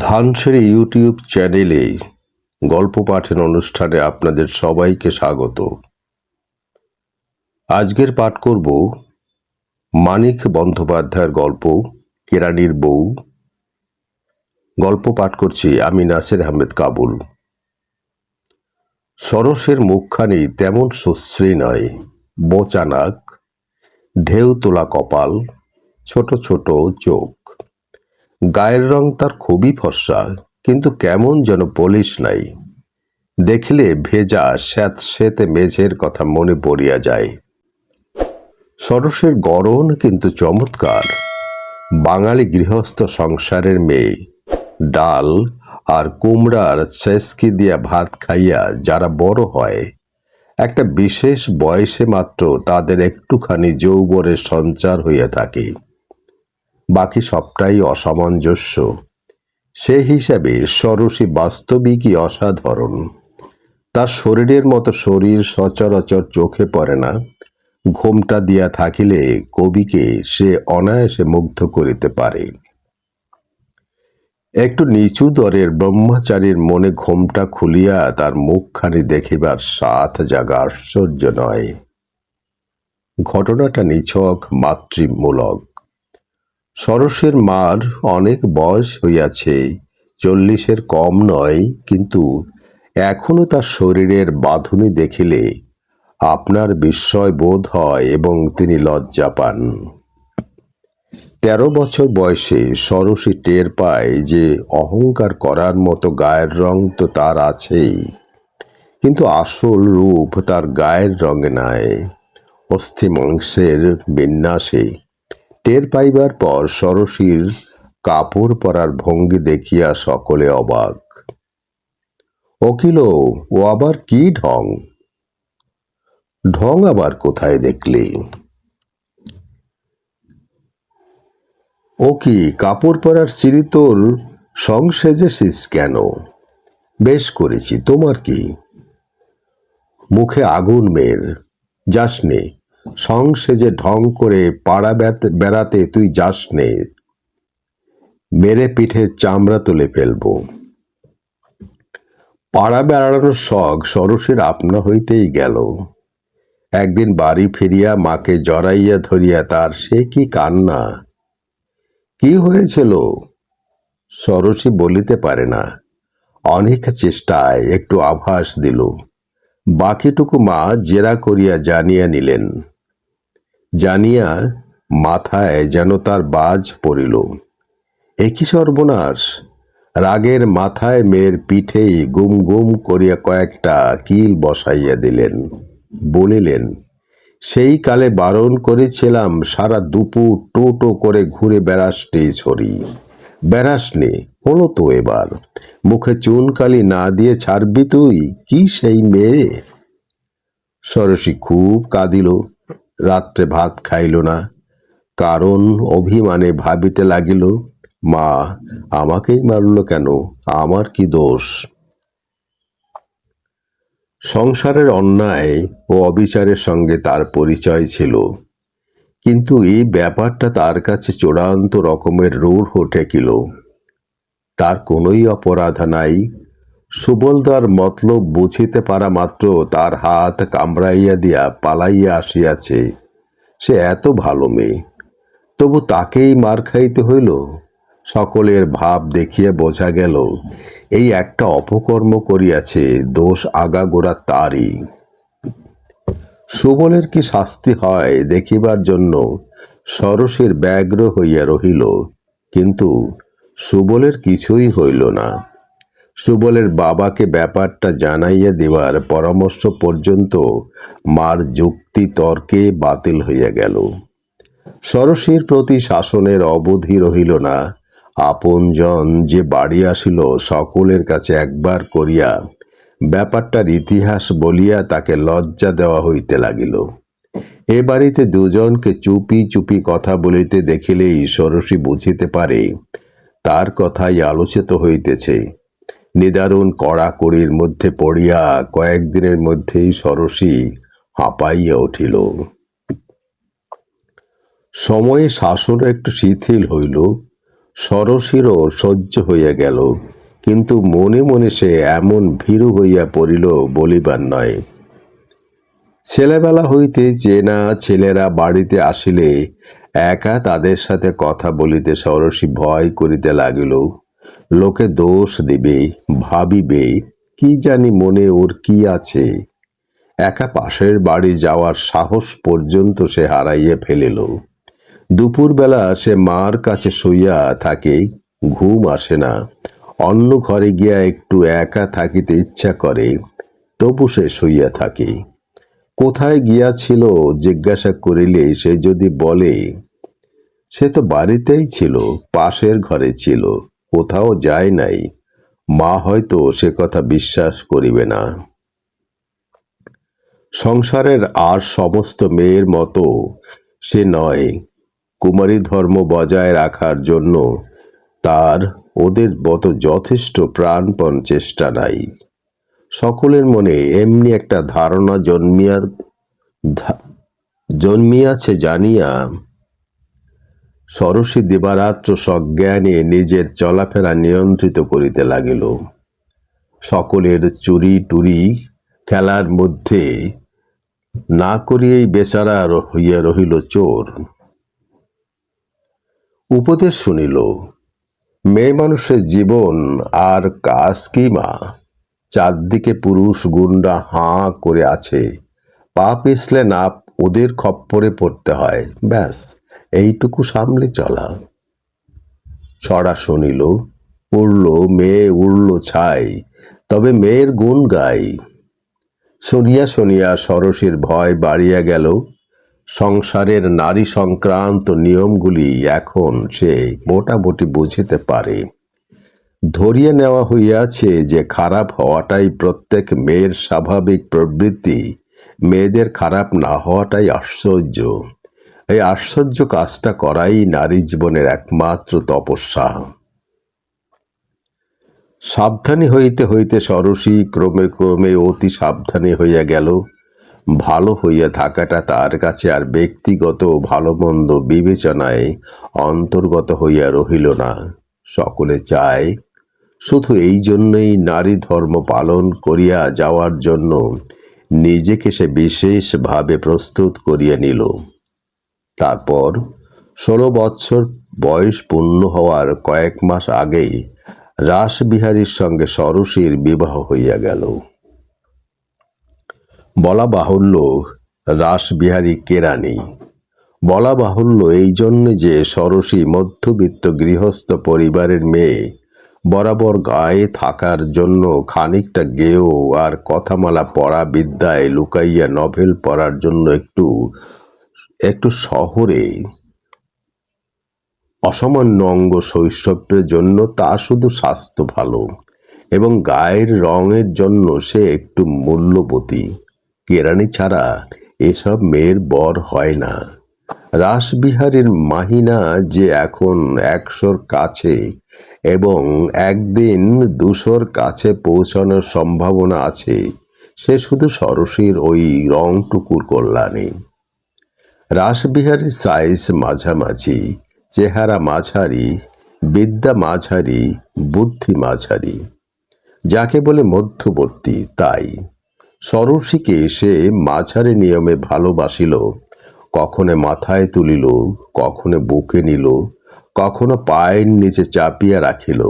ধানসেরি YouTube চ্যানেলে গল্প পাঠের অনুষ্ঠানে আপনাদের সবাইকে স্বাগত। আজকের পাঠ করব মানিক বন্দ্যোপাধ্যায়ের গল্প, কেরানির বউ। গল্প পাঠ করছি আমি নাসির আহমেদ কাবুল। সরসের মুখখানি তেমন সুশ্রী নয়, বোচা নাক, ঢেউ তোলা কপাল, ছোট ছোট চোখ। গায়ের রং তার খুবই ফর্সা, কিন্তু কেমন যেন পলিশ নাই। দেখলে ভেজা স্যাঁত সেতে মেঝের কথা মনে পড়িয়া যায়। সরসের গড়ন কিন্তু চমৎকার। বাঙালি গৃহস্থ সংসারের মেয়ে, ডাল আর কুমড়ার ছেসকি দিয়া ভাত খাইয়া যারা বড় হয়, একটা বিশেষ বয়সে মাত্র তাদের একটুখানি যৌবনের সঞ্চার হইয়া থাকে। বাকি সবটাই অসামঞ্জস্য। সে হিসাবে সরসী বাস্তবিকই অসাধারণ। তার শরীরের মতো শরীর সচরাচর চোখে পড়ে না। ঘোমটা দিয়া থাকিলে কবিকে সে অনায়াসে মুগ্ধ করিতে পারে। একটু নিচু দরের ব্রহ্মচারীর মনে ঘোমটা খুলিয়া তার মুখখানি দেখিবার সাথ জাগা আশ্চর্য নয়। ঘটনাটা নিছক মাতৃমূলক। সরসের মার অনেক বয়স হইয়াছে, চল্লিশের কম নয়, কিন্তু এখনও তার শরীরের বাঁধুনি দেখিলে আপনার বিস্ময় বোধ হয় এবং তিনি লজ্জা পান। তেরো বছর বয়সে সরসী টের পায় যে অহংকার করার মতো গায়ের রং তো তার আছেই, কিন্তু আসল রূপ তার গায়ের রঙে নাই অস্থি মাংসের বিন্যাসে টের পাইবার পর সরসীর কাপড় পরার ভঙ্গি দেখিয়া সকলে অবাক। অকিল, ও আবার কি ঢং? ঢং আবার কোথায় দেখলে? ও কি কাপড় পরার সিঁড়ি তোর সং সেজেছিস কেন? বেশ করেছি, তোমার কি? মুখে আগুন মেয়ের যাস নে সং সেজে ঢং করে পাড়া বেড়াতে তুই যাস নে, মেরে পিঠে চামড়া তুলে ফেলব। পাড়া বেড়ানোর শখ সরসের আপনা হইতেই গেল। একদিন বাড়ি ফিরিয়া মাকে জড়াইয়া ধরিয়া তার সে কি কান্না? কি হয়েছিল? সরসী বলিতে পারে না। অনেক চেষ্টায় একটু আভাস দিল। বাকিটুকু মা জেরা করিয়া জানিয়া নিলেন। জানিয়া মাথায় যেন তার বাজ পড়িল। একই সর্বনাশ, রাগের মাথায় মেয়ের পিঠেই গুম গুম করিয়া কয়েকটা কিল বসাইয়া দিলেন। বলিলেন, সেই কালে বারণ করেছিলাম, সারা দুপুর টোটো করে ঘুরে বেড়াসটি ছড়ি বেড়াসনি, হলো তো এবার। মুখে চুনকালি না দিয়ে ছাড়বি তুই, কি সেই মেয়ে? সরসী খুব কাঁদিল। রাত্রে ভাত খাইল না। কারণ অভিমানে ভাবিতে লাগিল, মা, আমাকেই মারল কেন? আমার কি দোষ? সংসারের অন্যায় ও অবিচারের সঙ্গে তার পরিচয় ছিল। কিন্তু এই ব্যাপারটা তার কাছে চূড়ান্ত রকমের রূঢ় ঠেকিল। তার কোনোই অপরাধ নাই সুবলদার মতলব বুঝিতে পারা মাত্র তার হাত কামড়াইয়া দিয়া পালাইয়া আসিয়াছে। সে এত ভালো মেয়ে, তবু তাকেই মার খাইতে হইল? সকলের ভাব দেখিয়া বোঝা গেল, এই একটা অপকর্ম করিয়াছে, দোষ আগাগোড়া তারই। সুবলের কি শাস্তি হয় দেখিবার জন্য সরসের ব্যগ্র হইয়া রহিল, কিন্তু সুবলের কিছুই হইল না। সুবলের বাবাকে ব্যাপারটা জানাইয়া দেওয়ার পরামর্শ পর্যন্ত মার যুক্তি তর্কে বাতিল হইয়া গেল। সরসীর প্রতি শাসনের অবধি রহিল না। আপনজন যে বাড়ি আসিল সকলের কাছে একবার করিয়া ব্যাপারটার ইতিহাস বলিয়া তাকে লজ্জা দেওয়া হইতে লাগিল। এ বাড়িতে দুজনকে চুপি চুপি কথা বলিতে দেখিলেই সরসী বুঝিতে পারে, তার কথাই আলোচিত হইতেছে। নিদারুণ কড়াকড়ির মধ্যে পড়িয়া কয়েকদিনের মধ্যেই সরসী হাঁপাইয়া উঠিল। সময়ে শাসনও একটু শিথিল হইল, সরসিরও সহ্য হইয়া গেল, কিন্তু মনে মনে সে এমন ভীরু হইয়া পড়িল বলিবার নয়। ছেলেবেলা হইতে চেনা ছেলেরা বাড়িতে আসিলে একা তাদের সাথে কথা বলিতে সরসী ভয় করিতে লাগিল। লোকে দোষ দিবে, ভাবিবে, কি জানি মনে ওর কি আছে। একা পাশের বাড়ি যাওয়ার সাহস পর্যন্ত সে হারাইয়া ফেলিল। দুপুরবেলা সে মার কাছে শুইয়া থাকে, ঘুম আসে না। অন্য ঘরে গিয়া একটু একা থাকিতে ইচ্ছা করে, তবু সে শুইয়া থাকে। কোথায় গিয়াছিল জিজ্ঞাসা করিলে সে যদি বলে, সে তো বাড়িতেই ছিল, পাশের ঘরে ছিল। কোথাও যায় নাই। মা হয়তো সে কথা বিশ্বাস করিবে না। সংসারের আর সমস্ত মেয়ের মতো সে নয়। কুমারী ধর্ম বজায় রাখার জন্য তার ওদের মতো যথেষ্ট প্রাণপণ চেষ্টা নাই। সকলের মনে এমনি একটা ধারণা জন্মিয়া জন্মিয়াছে জানিয়া সরসী দিবারাত্র সজ্ঞানে নিজের চলাফেরা নিয়ন্ত্রিত করিতে লাগিল। সকলের চুরি টুরি খেলার মধ্যে না করিয়েই বেচারা হইয়া রহিল চোর। উপদেশ শুনিল, মেয়ে মানুষের জীবন আর কাজ কি মা? চারদিকে পুরুষ গুন্ডা হাঁ করে আছে। পা পিছলে না ওদের খপ্পরে পড়তে হয়, ব্যাস। এইটুকু সামলে চলা। ছড়া শুনিল উড়ল মেয়ে উড়ল ছাই, তবে মেয়ের গুণ গাই। শুনিয়া শুনিয়া সরসের ভয় বাড়িয়া গেল, সংসারের নারী সংক্রান্ত নিয়মগুলি এখন সে মোটামুটি বুঝিতে পারে। ধরিয়ে নেওয়া হইয়াছে যে খারাপ হওয়াটাই প্রত্যেক মেয়ের স্বাভাবিক প্রবৃত্তি, মেয়েদের খারাপ না হওয়াটাই আশ্চর্য। এই আশ্চর্য কাজটা করাই নারী জীবনের একমাত্র তপস্যা। সাবধানী হইতে হইতে সরসী ক্রমে ক্রমে অতি সাবধানী হইয়া গেল। ভালো হইয়া থাকাটা তার কাছে আর ব্যক্তিগত ভালো মন্দ বিবেচনায় অন্তর্গত হইয়া রহিল না। সকলে চায়, শুধু এই জন্যই নারী ধর্ম পালন করিয়া যাওয়ার জন্য নিজেকে সে বিশেষভাবে প্রস্তুত করিয়া নিল। তারপর ষোলো বৎসর বয়স পূর্ণ হওয়ার কয়েক মাস আগেই রাসবিহারীর সঙ্গে সরসীর বিবাহ হইয়া গেল। বলা বাহুল্য, রাসবিহারী কেরানি বলা বাহুল্য, এই জন্য যে সরসী মধ্যবিত্ত গৃহস্থ পরিবারের মেয়ে বরাবর গায়ে থাকার জন্য খানিকটা গেও আর কথামালা পড়া বিদ্যায় লুকাইয়া নভেল পড়ার জন্য একটু একটু শহরে অসামান্য অঙ্গ শৈশবের জন্য তা শুধু স্বাস্থ্য ভালো এবং গায়ের রঙের জন্য সে একটু মূল্যবতী কেরানি ছাড়া এসব মেয়ের বর হয় না। রাসবিহারীর মাহিনা যে এখন একশোর কাছে এবং একদিন দুশোর কাছে পৌঁছানোর সম্ভাবনা আছে, সে শুধু সরসীর ওই রংটুকুর কল্যাণে। রাসবিহারীর সাইজ মাঝামাঝি, চেহারা মাঝারি, বিদ্যা মাঝারি, বুদ্ধি মাঝারি। যাকে বলে মধ্যবর্তী, তাই। সরসীকে সে মাঝারি নিয়মে ভালোবাসিল, কখনো মাথায় তুলিল, কখনো বুকে নিল, কখনো পায়ের নিচে চাপিয়া রাখিল।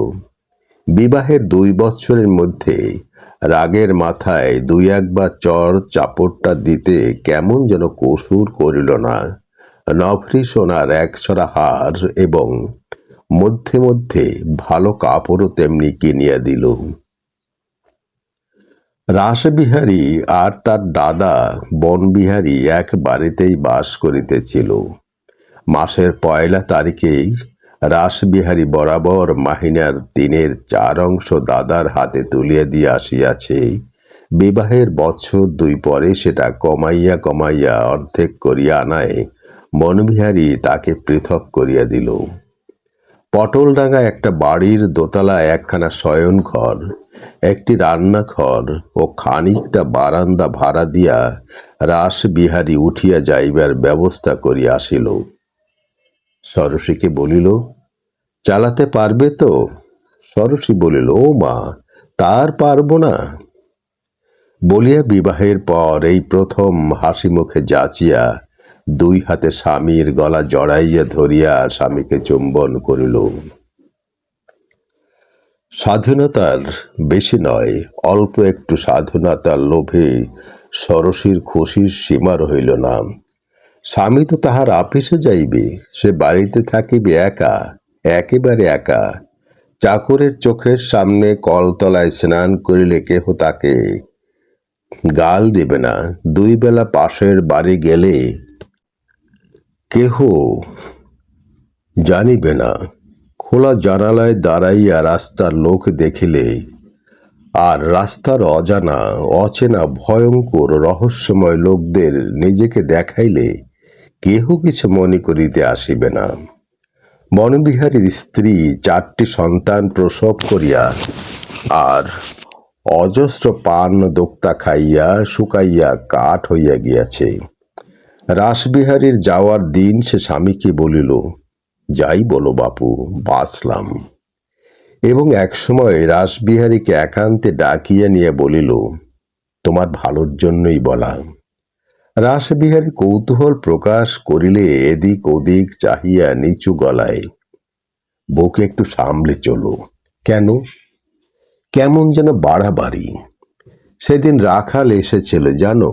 বিবাহের দুই বৎসরের মধ্যে রাগের মাথায় দুই একবার চর চাপড়টা দিতে কেমন যেন কসুর করিল না। নভরি সোনার একছড়া হার এবং মধ্যে মধ্যে ভালো কাপড়ও তেমনি কিনিয়া দিল। রাসবিহারী আর তার দাদা বনবিহারী এক বাড়িতেই বাস করিতেছিল। মাসের পয়লা তারিখেই রাসবিহারী বরাবর মাহিনার দিনের চার অংশ দাদার হাতে তুলিয়া দিয়ে আসিয়াছে। বিবাহের বছর দুই পরে সেটা কমাইয়া কমাইয়া অর্ধেক করিয়া আনায় বনবিহারী তাকে পৃথক করিয়া দিল। পটলডাঙ্গা একটা বাড়ির দোতলায় একখানা শয়নঘর, একটি রান্নাঘর ও খানিকটা বারান্দা ভাড়া দিয়া রাসবিহারী উঠিয়া যাইবার ব্যবস্থা করিয়া আসিল। সরসীকে বলিল, চালাতে পারবে তো? সরসী বলিল, ও মা, তার পারব না। বলিয়া বিবাহের পর এই প্রথম হাসি মুখে যাচিয়া দুই হাতে স্বামীর গলা জড়াইয়া ধরিয়া স্বামীকে চুম্বন করিল। স্বাধীনতার বেশি নয়, অল্প একটু স্বাধীনতার লোভে সরসীর খুশির সীমা রহিল না। স্বামী তো তাহার আপিসে যাইবে, সে বাড়িতে থাকিবে একা, একেবারে একা। চাকরের চোখের সামনে কলতলায় স্নান করিলে কেহ তাকে গাল দেবে না। দুই বেলা পাশের বাড়ি গেলে কেহ জানিবে না। খোলা জানালায় দাঁড়াইয়া রাস্তার লোক দেখিলে, আর রাস্তার অজানা, অচেনা, ভয়ঙ্কর, রহস্যময় লোকদের নিজেকে দেখাইলে কেহ কিছু মনে করিতে আসিবে না। বনবিহারীর স্ত্রী চারটি সন্তান প্রসব করিয়া আর অজস্র পান দোক্তা খাইয়া শুকাইয়া কাঠ হইয়া গিয়াছে। রাসবিহারীর যাওয়ার দিন সে স্বামীকে বলিল, যাই বলো বাপু, বাঁচলাম। এবং একসময় রাসবিহারীকে একান্তে ডাকিয়া নিয়ে বলিল, তোমার ভালোর জন্যই বলা। রাসবিহারী কৌতূহল প্রকাশ করিলে এদিক ওদিক চাহিয়া নিচু গলায়, বউকে একটু সামলে চলো। কেন? কেমন যেন বাড়াবাড়ি। সেদিন রাখাল এসেছিল, জানো?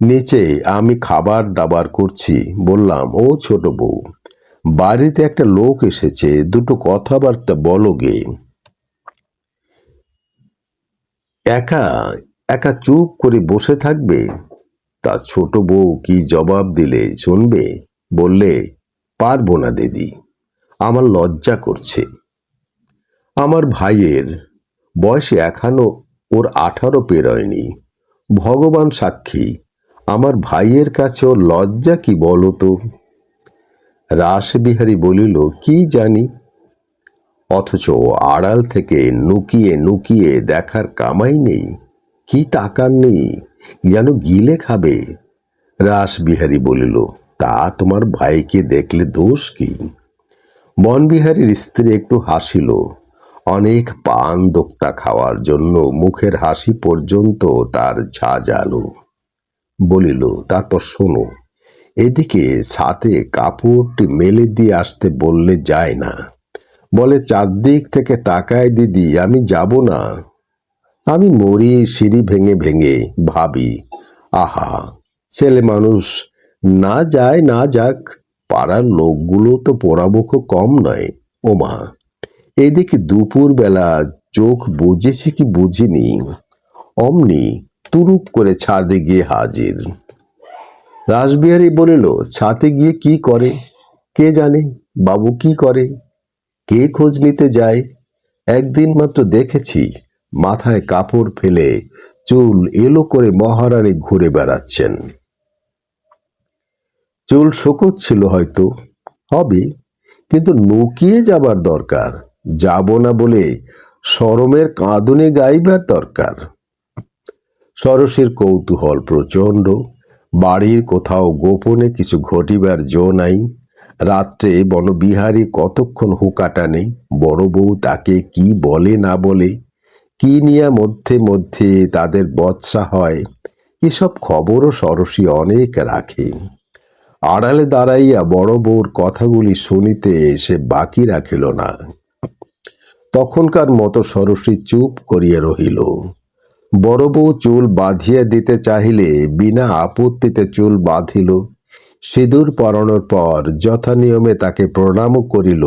নিচে আমি খাবার দাবার করছি। বললাম, ও ছোট বউ, বাড়িতে একটা লোক এসেছে, দুটো কথাবার্তা বলো গে। একা একা চুপ করে বসে থাকবে? তা ছোট বউ কি জবাব দিলে শুনবে? বললে, পারব না দিদি, আমার লজ্জা করছে। আমার ভাইয়ের বয়স এখনও ওর আঠারো পেরোয়নি। ভগবান সাক্ষী, আমার ভাইয়ের কাছে ওর লজ্জা কি বলো তো? রাসবিহারী বলিল, কি জানি? অথচ আড়াল থেকে নুকিয়ে নুকিয়ে দেখার কামাই নেই, কি তাকার নেই। যেন গিলে খাবে। রাসবিহারী বলিল, তা তোমার ভাইকে দেখলে দোষ কি? বনবিহারীর স্ত্রী একটু হাসিল। অনেক পান দোক্তা খাওয়ার জন্য মুখের হাসি পর্যন্ত তার ঝাঁঝালো। বলিল, তারপর শোনো, এদিকে ছাতে কাপড়টি মেলে দিয়ে আসতে বললে যায় না। বলে, চারদিক থেকে তাকায় দিদি, আমি যাব না আমি মরি সিঁড়ি ভেঙে ভেঙে, ভাবি, আহা, ছেলে মানুষ, না যায়, না যাক, পাড়ার লোকগুলো তো পোড়াবুখো কম নয়। ওমা এদিকে দুপুর বেলা চোখ বুঝেছি কি বুঝিনি। অমনি তুরুপ করে ছাদে গিয়ে হাজির। রাসবিহারী বলিল ছাতে গিয়ে কি করে? কে জানে, বাবু কি করে? কে খোঁজ নিতে যায়? একদিন মাত্র দেখেছি মাথায় কাপড় ফেলে চুল এলো করে মহারানী ঘুরে বেড়াচ্ছেন। চুল ছিল হয়তো হবে কিন্তু নুকিয়ে যাবার দরকার, যাব না বলে সরমের কাঁদনে গাইবার দরকার। সরসের কৌতূহল প্রচণ্ড, বাড়ির কোথাও গোপনে কিছু ঘটিবার জো নাই, রাত্রে বনবিহারী কতক্ষণ হুকাটা নেই, বড় বউ তাকে কি বলে না বলে কি নিয়ে মধ্যে মধ্যে তাদের বৎসা হয়? এসব খবরও সরসী অনেক রাখে। আড়ালে দাঁড়াইয়া বড় বউর কথাগুলি শুনিতে সে বাকি রাখিল না। তখনকার মতো সরসী চুপ করিয়া রহিল। বড় বউ চুল বাঁধিয়া দিতে চাহিলে বিনা আপত্তিতে চুল বাঁধিল। সিঁদুর পরানোর পর যথানিয়মে তাকে প্রণামও করিল।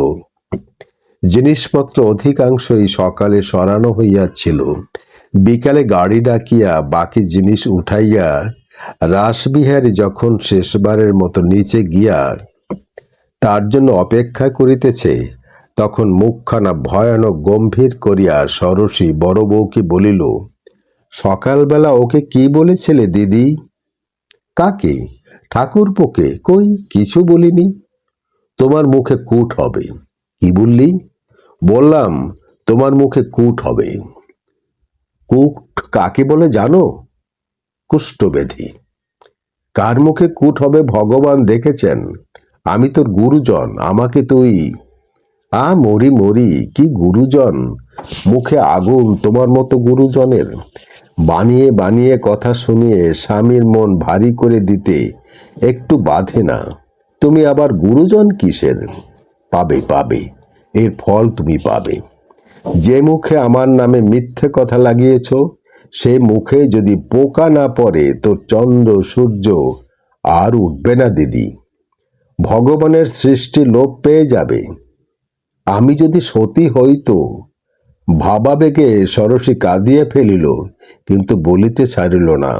জিনিসপত্র অধিকাংশই সকালে সরানো হইয়াছিল। বিকালে গাড়ি ডাকিয়া বাকি জিনিস উঠাইয়া রাসবিহারী যখন শেষবারের মতো নিচে গিয়া তার জন্য অপেক্ষা করিতেছে, তখন মুখখানা ভয়ানক গম্ভীর করিয়া সরসী বড় বউকে বলিল, সকালবেলা ওকে কি বলেছিলে দিদি? কাকে? ঠাকুরপোকে? কই? কিছু বলিনি। তোমার মুখে কুট হবে। কি বললি? বললাম, তোমার মুখে কুট হবে। কুট কাকে বলে জানো? কুষ্ঠব্যাধি কার মুখে কুট হবে ভগবান দেখেছেন? আমি তোর গুরুজন, আমাকে তুই। আ মরি মরি, কি গুরুজন? মুখে আগুন তোমার মতো গুরুজনের। বানিয়ে বানিয়ে কথা শুনিয়ে স্বামীর মন ভারী করে দিতে একটু বাধে না। তুমি আবার গুরুজন কিসের? পাবে পাবে। এর ফল তুমি পাবে। যে মুখে আমার নামে মিথ্যে কথা লাগিয়েছ, সে মুখে যদি পোকা না পড়ে, তো চন্দ্র, সূর্য আর উঠবে না দিদি। ভগবানের সৃষ্টি লোপ পেয়ে যাবে। আমি যদি সতী হইতো ভাবাবেগে সরসী কাঁদিয়ে ফেলিল, কিন্তু বলিতে ছাড়িল না।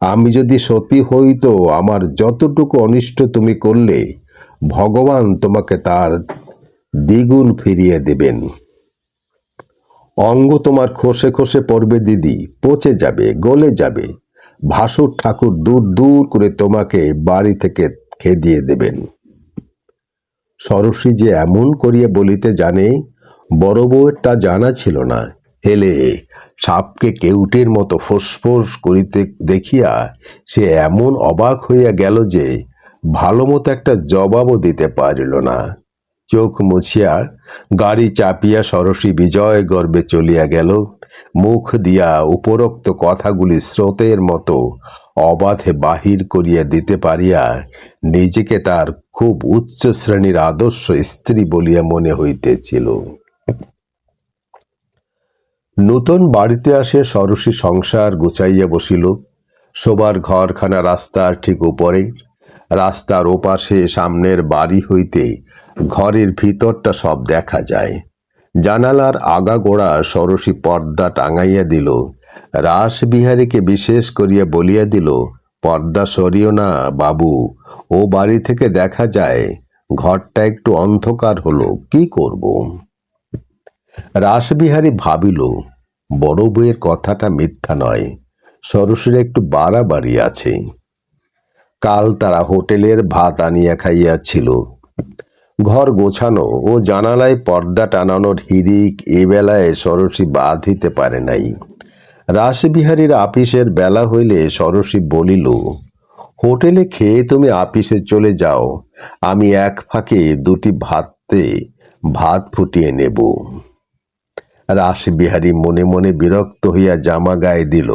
আমি যদি সতী হইতো আমার যতটুকু অনিষ্ট তুমি করলে, ভগবান তোমাকে তার দ্বিগুণ ফিরিয়ে দেবেন। অঙ্গ তোমার খসে খসে পড়বে দিদি, পচে যাবে, গলে যাবে। ভাসুর ঠাকুর দূর দূর করে তোমাকে বাড়ি থেকে খেদিয়ে দেবেন। সরসী যে এমন করিয়া বলিতে জানে, বড় বউয়ের তা জানা ছিল না। হেলে, সাপকে কেউটের মতো ফোসফোস করিতে দেখিয়া সে এমন অবাক হইয়া গেল যে, ভালো মতো একটা জবাবও দিতে পারিল না। চোখ মুছিয়া গাড়ি চাপিয়া সরসী বিজয় গর্বে চলিয়া গেল। মুখ দিয়া উপরোক্ত কথাগুলি স্রোতের মতো অবাধে বাহির করিয়া দিতে পারিয়া নিজেকে তার খুব উচ্চ শ্রেণির আদর্শ স্ত্রী বলিয়া মনে হইতেছিল। নূতন বাড়িতে আসে সরসী সংসার গুছাইয়া বসিল। শোবার ঘরখানা রাস্তার ঠিক উপরে রাস্তার ওপাশে সামনের বাড়ি হইতে ঘরের ভিতরটা সব দেখা যায়। জানালার আগাগোড়া সরসী পর্দা টাঙাইয়া দিল। রাসবিহারীকে বিশেষ করিয়া বলিয়া দিল, পর্দা সরিও না, বাবু। ও বাড়ি থেকে দেখা যায়, ঘরটা একটু অন্ধকার হলো, কি করব? রাসবিহারী ভাবিল, বড় বউয়ের কথাটা মিথ্যা নয়। সরসীর একটু বাড়াবাড়ি আছে। কাল তারা হোটেলের ভাত আনিয়া খাইয়াছিল। ঘর গোছানো ও জানালায় পর্দা টানানোর হিরিক এ বেলায় সরসী বাঁধিতে পারে নাই। রাসবিহারীর আপিসের বেলা হইলে সরসী বলিল, হোটেলে খেয়ে তুমি আপিসে চলে যাও, আমি এক ফাঁকে দুটি ভাতে ভাত ফুটিয়ে নেব। রাসবিহারী মনে মনে বিরক্ত হইয়া জামা গায়ে দিল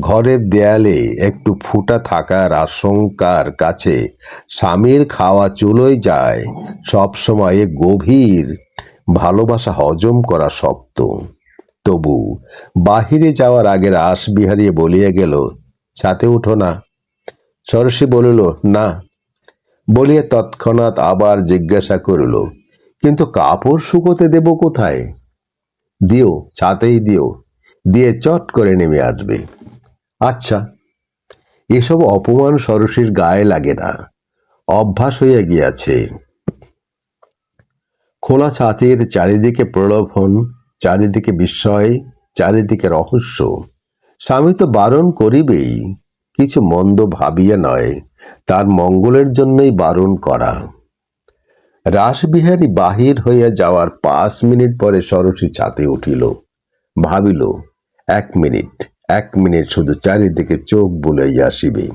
ঘরের দেয়ালে একটু ফুটা থাকার আশঙ্কার কাছে স্বামীর খাওয়া চুলোয় যায় সবসময় গভীর ভালোবাসা হজম করা শক্ত। তবু বাহিরে যাওয়ার আগে রাসবিহারী বলিয়া গেল, ছাতে উঠো না। সরসী বলিল, না। বলিয়া তৎক্ষণাৎ আবার জিজ্ঞাসা করিল, কিন্তু কাপড় শুকোতে দেব কোথায়? দিও, ছাতেই দিও। দিয়ে চট করে নেমে আসবে। আচ্ছা এসব অপমান সরসীর গায়ে লাগে না। অভ্যাস হইয়া গিয়াছে। খোলা ছাতির চারিদিকে প্রলোভন, চারিদিকে বিস্ময়, চারিদিকে রহস্য। স্বামী তো বারণ করিবেই, কিছু মন্দ ভাবিয়া নয়, তার মঙ্গলের জন্যই বারণ করা। রাসবিহারী বাহির হইয়া যাওয়ার পাঁচ মিনিট পরে সরসী ছাতে উঠিল, ভাবিল, এক মিনিট এক মিনিট শুধু চারিদিকে চোখ বুলাইয়া আসিবে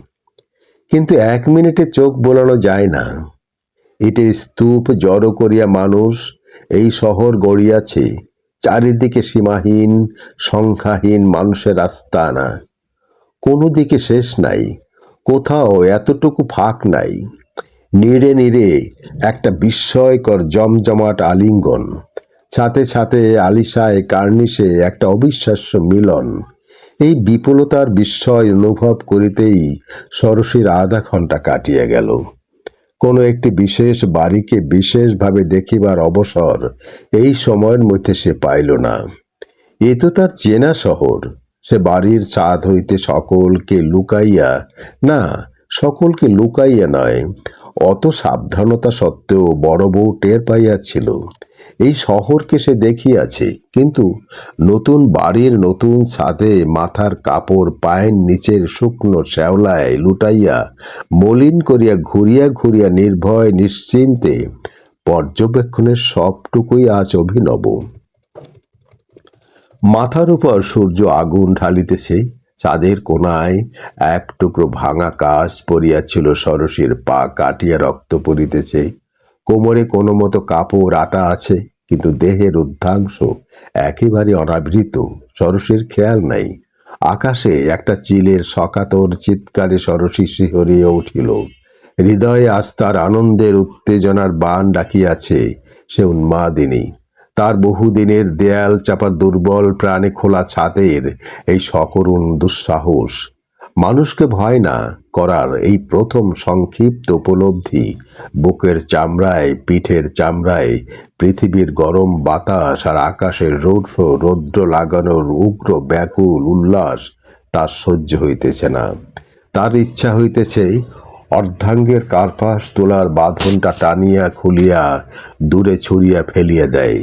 কিন্তু এক মিনিটে চোখ বোলানো যায় না। ইটের স্তূপ জড়ো করিয়া মানুষ, এই শহর গড়িয়াছে, চারিদিকে সীমাহীন, সংখ্যাহীন মানুষের আস্তানা। কোনো দিকে শেষ নাই, কোথাও এতটুকু ফাঁক নাই। নিড়ে নিড়ে একটা বিস্ময়কর জমজমাট আলিঙ্গন ছাতে ছাতে আলিশায় কার্নিশে একটা অবিশ্বাস্য মিলন এই বিপুলতার বিস্ময় অনুভব করিতেই সরসীর আধা ঘণ্টা কাটিয়া গেল। কোনো একটি বিশেষ বাড়িকে বিশেষভাবে দেখিবার অবসর এই সময়ের মধ্যে সে পাইল না। এ তো তার চেনা শহর। সে বাড়ির ছাদ হইতে সকলকে লুকাইয়া, না সকলকে লুকাইয়া নয়। অত সাবধানতা সত্ত্বেও বড় বউ টের পাইয়াছিল, এই শহরকে সে দেখিয়াছে, কিন্তু নতুন বাড়ির নতুন ছাদে মাথার কাপড় পায়ের নিচের শুকনো শ্যাওলায় লুটাইয়া মলিন করিয়া ঘুরিয়া ঘুরিয়া নির্ভয় নিশ্চিন্তে পর্যবেক্ষণের সবটুকুই আজ অভিনব। মাথার উপর সূর্য আগুন ঢালিতেছে চাঁদের কোনায় এক টুকরো ভাঙা কাজ পড়িয়াছিল সরসীর পা কাটিয়া রক্ত পড়িতেছে। কোমরে কোনো মতো কাপড়, আটা আছে, কিন্তু দেহের উদ্ধাংশ একেবারে অনাবৃত সরসের খেয়াল নাই। আকাশে একটা চিলের সকাতর চিৎকারে সরসী শিহরিয়ে উঠিল। হৃদয়ে আস্থার আনন্দের উত্তেজনার বান ডাকিয়াছে সে উন্মাদিনী। তার বহুদিনের দেয়াল চাপা দুর্বল প্রাণে খোলা ছাদের এই সকরুণ দুঃসাহস। মানুষকে ভয় না করার এই প্রথম সংক্ষিপ্ত উপলব্ধি, বুকের চামড়ায়, পিঠের চামড়ায়, পৃথিবীর গরম বাতাস আর আকাশের রৌদ্র রৌদ্র লাগানোর উগ্র ব্যাকুল উল্লাস তার সহ্য হইতেছে না। তার ইচ্ছা হইতেছে অর্ধাঙ্গের কার্পাস তোলার বাঁধনটা টানিয়া খুলিয়া দূরে ছুড়িয়া ফেলিয়া দেয়।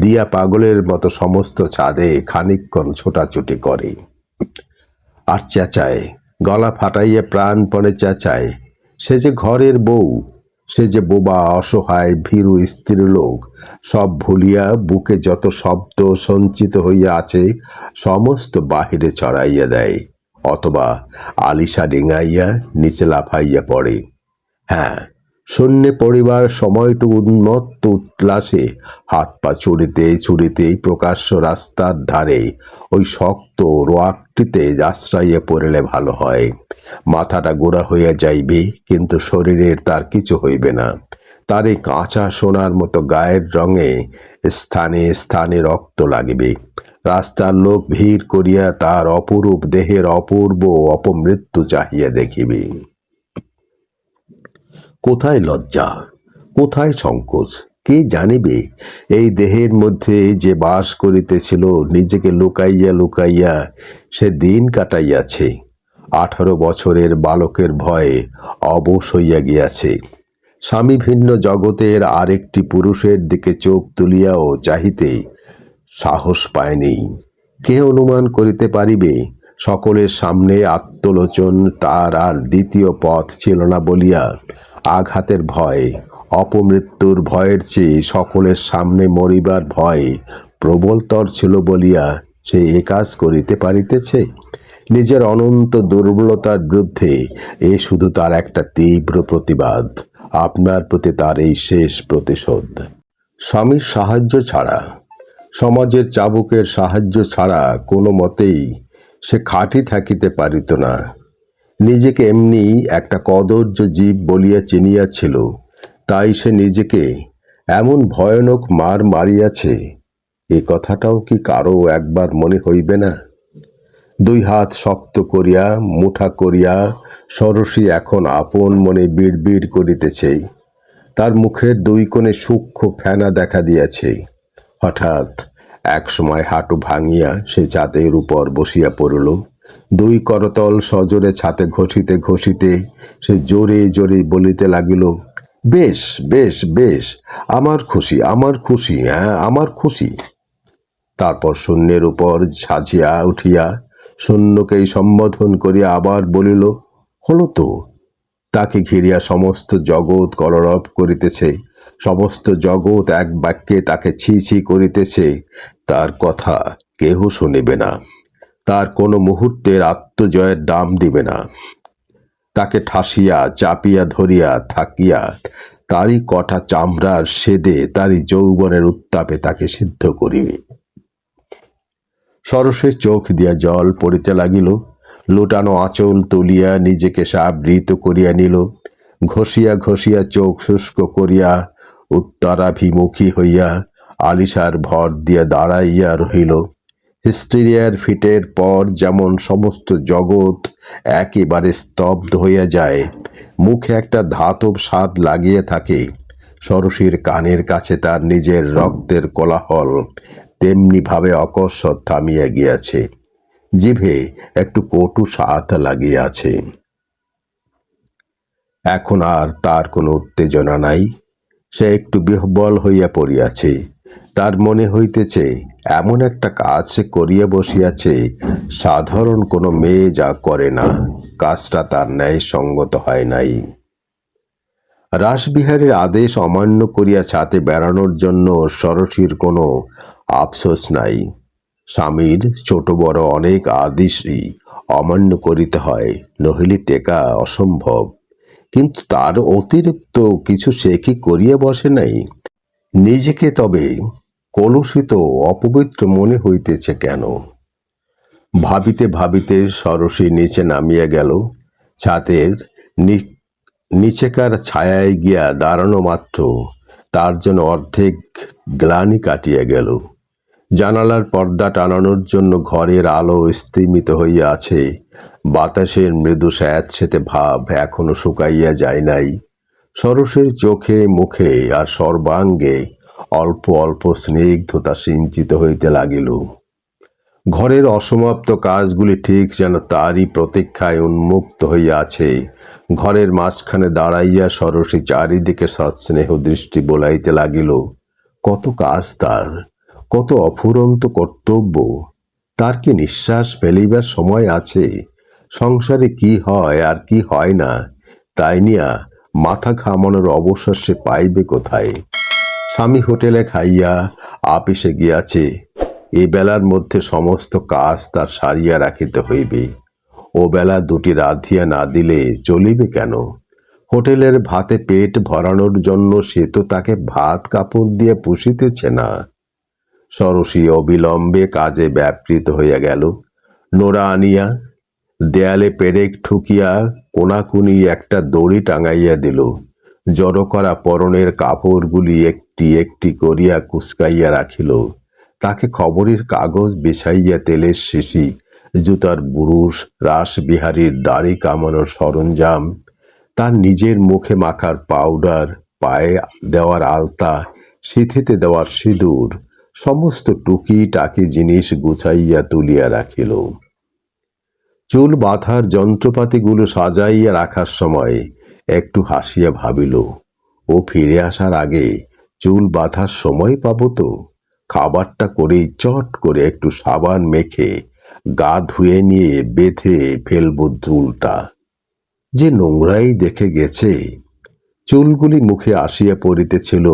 দিয়া পাগলের মতো সমস্ত ছাদে খানিকক্ষণ ছোটাছুটি করে। আর চেঁচায়, গলা ফাটাইয়া প্রাণপণে চেঁচায়, সে যে ঘরের বউ, সে যে বোবা, অসহায়, ভীরু স্ত্রীলোক সব ভুলিয়া বুকে যত শব্দ সঞ্চিত হইয়া আছে, সমস্ত বাহিরে ছড়াইয়া দেয়, অথবা আলিশা ডিঙাইয়া নিচে লাফাইয়া পড়ে। হ্যাঁ শূন্যে পড়িবার সময়টুকু উন্মত্ত উল্লাসে হাত পা চুরিতে চুরিতে প্রকাশ্য রাস্তার ধারে ওই শক্ত রোয়াকটিতে আশ্রয়ে পড়লে ভালো হয়। মাথাটা গোড়া হইয়া যাইবে, কিন্তু শরীরের তার কিছু হইবে না। তার এই কাঁচা সোনার মতো গায়ের রঙে স্থানে স্থানে রক্ত লাগিবে। রাস্তার লোক ভিড় করিয়া তার অপরূপ দেহের অপূর্ব অপমৃত্যু চাহিয়া দেখিবে। কোথায় লজ্জা? কোথায় সংকোচ? কে জানিবে? এই দেহের মধ্যে যে বাস করিতেছিল, নিজেকে লুকাইয়া লুকাইয়া সে দিন কাটাইয়াছে। আঠারো বছরের বালকের ভয়ে অবশ হইয়া গিয়াছে। স্বামী ভিন্ন জগতের আরেকটি পুরুষের দিকে চোখ তুলিয়াও চাহিতে সাহস পায়নি। কে অনুমান করিতে পারিবে? সকলের সামনে আত্মলোচন তার আর দ্বিতীয় পথ ছিল না বলিয়া আঘাতের ভয়, অপমৃত্যুর ভয়ের চেয়ে সকলের সামনে মরিবার ভয় প্রবলতর ছিল বলিয়া সে এ কাজ করিতে পারিতেছে। নিজের অনন্ত দুর্বলতার বিরুদ্ধে এ শুধু তার একটা তীব্র প্রতিবাদ, আপনার প্রতি তার এই শেষ প্রতিশোধ। স্বামীর সাহায্য ছাড়া, সমাজের চাবুকের সাহায্য ছাড়া কোনো মতেই সে খাঁটি থাকিতে পারিত না। নিজেকে এমনি একটা কদর্য জীব বলিয়া চিনিয়াছিল, তাই সে নিজেকে এমন ভয়ানক মার মারিয়াছে, এ কথাটাও কি কারও একবার মনে হইবে না? দুই হাত শক্ত করিয়া, মুঠা করিয়া সরসী এখন আপন মনে বিড়বিড় করিতেছে, তার মুখের দুই কোণে সূক্ষ্ম ফেনা দেখা দিয়াছে, হঠাৎ এক সময় হাঁটু ভাঙিয়া সে ছাতের উপর বসিয়া পড়ল। দুই করতল সজোরে ছাতে ঘষিতে ঘষিতে সে জোরে জোরে বলিতে লাগিল, বেশ বেশ বেশ, আমার খুশি আমার খুশি হ্যাঁ আমার খুশি। তারপর শূন্যের উপর ঝাঁঝিয়া উঠিয়া শূন্যকেই সম্বোধন করিয়া আবার বলিল, হলো তো, তাকে ঘিরিয়া সমস্ত জগৎ কলরব করিতেছে, সমস্ত জগৎ এক বাক্যে তাকে ছি ছি করিতেছে, তার কথা কেহ শুনিবে না। তার কোনো মুহূর্তের আত্মজয়ের দাম দিবে না। তাকে ঠাসিয়া, চাপিয়া, ধরিয়া থাকিয়া তারই কটা চামড়ার সেদে, তারই যৌবনের উত্তাপে তাকে সিদ্ধ করিবে। সরসের চোখ দিয়া জল পড়িতে লাগিল, লুটানো আঁচল তুলিয়া নিজেকে সাবৃত করিয়া নিল, ঘষিয়া ঘষিয়া চোখ শুষ্ক করিয়া উত্তরাভিমুখী হইয়া আলিশার ভর দিয়া দাঁড়াইয়া রহিল। হিস্টেরিয়ার ফিটের পর যেমন সমস্ত জগৎ একেবারে স্তব্ধ হইয়া যায়, মুখে একটা ধাতব স্বাদ লাগিয়ে থাকে। সরসীর কানের কাছে তার নিজের রক্তের কোলাহল তেমনিভাবে অকস্মাৎ থামিয়া গিয়াছে। জিভে একটু কটু স্বাদ লাগিয়াছে এখন আর তার কোনো উত্তেজনা নাই। সে একটু বিহ্বল হইয়া পড়িয়াছে। তার মনে হইতেছে, এমন একটা কাজ সে করিয়া বসিয়াছে, সাধারণ কোনো মেয়ে যা করে না, কাজটা তার ন্যায় সঙ্গত হয় নাই। রাসবিহারের আদেশ অমান্য করিয়া ছাতে বেড়ানোর জন্য সরসীর কোনো আফসোস নাই। স্বামীর ছোট বড় অনেক আদেশই অমান্য করিতে হয়, নহিলে টেকা অসম্ভব। কিন্তু তার অতিরিক্ত কিছু সে কি করিয়া বসে নাই? নিজেকে তবে কলুষিত অপবিত্র মনে হইতেছে কেন? ভাবিতে ভাবিতে সরসী নিচে নামিয়া গেল, ছাতের নিচেকার ছায়ায় গিয়া দাঁড়ানো মাত্র, তার জন্য অর্ধেক গ্লানি কাটিয়া গেল। জানালার পর্দা টানানোর জন্য ঘরের আলো স্তিমিত হইয়া আছে, বাতাসের মৃদু স্যাঁতসেতে ভাব এখনও শুকাইয়া যায় নাই। সরসের চোখে, মুখে আর সর্বাঙ্গে অল্প অল্প স্নিগ্ধতা সিঞ্চিত হইতে লাগিল। ঘরের অসমাপ্ত কাজগুলি ঠিক যেন তারই প্রতীক্ষায় উন্মুক্ত আছে ঘরের মাঝখানে দাঁড়াইয়া সরসী চারিদিকে সৎস্নেহ দৃষ্টি বোলাইতে লাগিল। কত কাজ তার, কত অফুরন্ত কর্তব্য। তার কি নিঃশ্বাস ফেলিবার সময় আছে? সংসারে কি হয় আর কি হয় না? তাই নিয়া মাথা ঘামানোর অবসর সে পাইবে কোথায়? স্বামী হোটেলে খাইয়া আপিসে গিয়াছে। এ বেলার মধ্যে সমস্ত কাজ তার সারিয়া রাখিতে হইবে। ও বেলা দুটি রাধিয়া না দিলে চলিবে কেন? হোটেলের ভাতে পেট ভরানোর জন্য সে তো তাকে ভাত কাপড় দিয়ে পুষিতেছে না। সরসী অবিলম্বে কাজে ব্যাপৃত হইয়া গেল। নোড়া আনিয়া দেয়ালে পেরেক ঠুকিয়া কোনাকুনি একটা দড়ি টাঙাইয়া দিল। জড়ো করা পরনের কাপড়গুলি একটি একটি করিয়া কুচকাইয়া রাখিল। তাকে খবরের কাগজ বেছাইয়া তেলের শিশি জুতার বুরুষ রাসবিহারীর দাড়ি কামানোর সরঞ্জাম, তার নিজের মুখে মাখার পাউডার, পায়ে দেওয়ার আলতা, সিথিতে দেওয়ার সিঁদুর, সমস্ত টুকি টাকি জিনিস গুছাইয়া তুলিয়া রাখিল। চুল বাঁধার যন্ত্রপাতিগুলো সাজাইয়া রাখার সময় একটু হাসিয়া ভাবিল, ও ফিরে আসার আগে চুল বাঁধার সময় পাবো তো? খাবারটা করেই চট করে একটু সাবান মেখে, গা ধুয়ে নিয়ে বেঁধে ফেলব চুলটা যে নোংরাই দেখে গেছে। চুলগুলি মুখে আসিয়া পড়িতেছিল।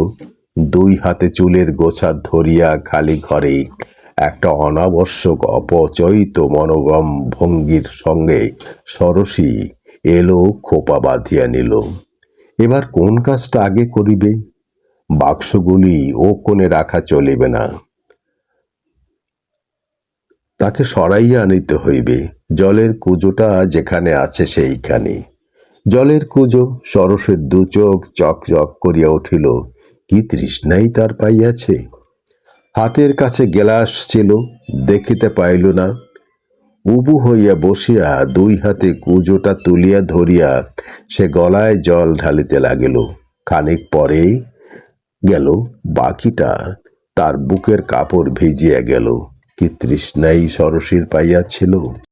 দুই হাতে চুলের গোছা ধরিয়া খালি ঘরে, একটা অনাবশ্যক অপচয়িত মনোগম ভঙ্গির সঙ্গে সরসী এলো খোপা বাঁধিয়া নিল। এবার কোন কাজটা আগে করিবে? বাক্সগুলি ও কোণে রাখা চলিবে না। তাকে সরাইয়া আনিতে হইবে। জলের কুজোটা যেখানে আছে সেইখানে। জলের কুজো সরসের দু চোখ চকচক করিয়া উঠিল, কি তৃষ্ণাই তার পাইয়াছে? হাতের কাছে গেলাস ছিল, দেখিতে পাইল না। উবু হইয়া বসিয়া দুই হাতে কুজোটা তুলিয়া ধরিয়া সে গলায় জল ঢালিতে লাগিল। খানিক পরেই গেল বাকিটা তার বুকের কাপড় ভিজিয়া গেল। কি তৃষ্ণাই সরসীর পাইয়াছিল?